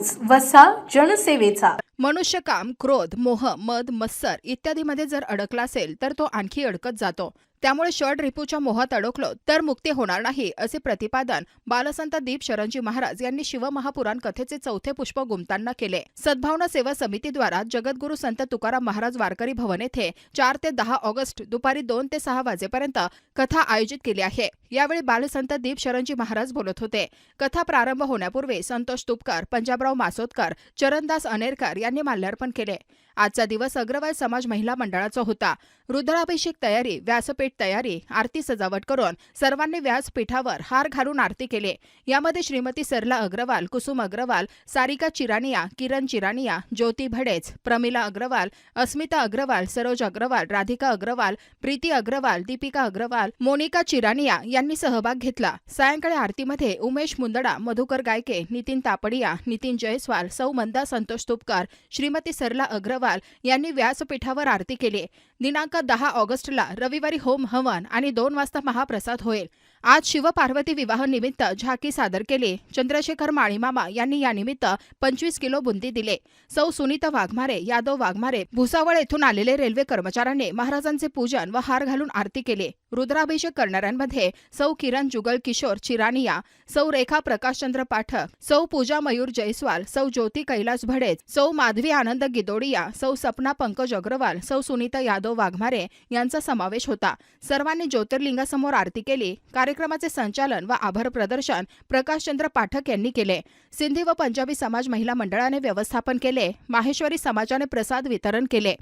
News वसा जनसेवेचा. मनुष्यकाम क्रोध मोह मद मत्सर इत्यादीमध्ये जर अडकला असेल तर तो आणखी अडकत जातो. त्यामुळे षड रिपूच्या मोहात अडकलो तर मुक्ती होणार नाही असे प्रतिपादन बालसंत दीप शरणजी महाराज यांनी शिवमहापुराण कथेचे चौथे पुष्प गुमताना केले. सद्भावना सेवा समितीद्वारा जगद्गुरु संत तुकाराम महाराज वारकरी भवन येथे चार ते दहा ऑगस्ट दुपारी दोन ते सहा वाजेपर्यंत कथा आयोजित केली आहे. यावेळी बालसंत दीप शरणजी महाराज बोलत होते. कथा प्रारंभ होण्यापूर्वी संतोष तुपकर पंजाबराव मासोदकर चरणदास अनेरकर यांनी माल्यार्पण केले आजचा दिवस अग्रवाल समाज महिला मंडळाचा होता. रुद्राभिषेक तयारी व्यासपीठ तयारी आरती सजावट करून सर्वांनी व्यासपीठावर हार घालून आरती केली. यामध्ये श्रीमती सरला अग्रवाल कुसुम अग्रवाल सारिका चिरानिया किरण चिरानिया ज्योती भडेच प्रमिला अग्रवाल अस्मिता अग्रवाल सरोज अग्रवाल राधिका अग्रवाल प्रीती अग्रवाल दीपिका अग्रवाल मोनिका चिरानिया यांनी सहभाग घेतला. सायंकाळी आरतीमध्ये उमेश मुंदडा मधुकर गायके नितीन तापडिया नितीन जयस्वाल सौ मंदा संतोष तुपकर श्रीमती सरला अग्रवाल यांनी व्यासपीठावर आरती केली. दिनांक दहा ऑगस्टला रविवारी होम हवन आणि दोन वाजता महाप्रसाद होईल. आज शिवपार्वती विवाह निमित्त झाकी सादर केली. चंद्रशेखर माळीमामा यांनी यानिमित्त पंचवीस किलो बुंदी दिले. सौ सुनीता वाघमारे यादव वाघमारे भुसावळ येथून आलेले रेल्वे कर्मचाऱ्यांनी महाराजांचे पूजन व हार घालून आरती केली. रुद्राभिषेक करणाऱ्यांमध्ये सौ किरण जुगल किशोर चिरानिया सौ रेखा प्रकाशचंद्र पाठक सौ पूजा मयूर जयस्वाल सौ ज्योती कैलास भडेज सौ माधवी आनंद गिदोडिया सौ सपना पंकज अग्रवाल सौ सुनीता यादव वाघमारे यांचा समावेश होता. सर्वांनी ज्योतिर्लिंगासमोर आरती केली. कार्यक्रमाचे संचालन व आभार प्रदर्शन प्रकाशचंद्र पाठक यांनी केले. सिंधी व पंजाबी समाज महिला मंडळाने व्यवस्थापन केले. माहेश्वरी समाजाने प्रसाद वितरण केले.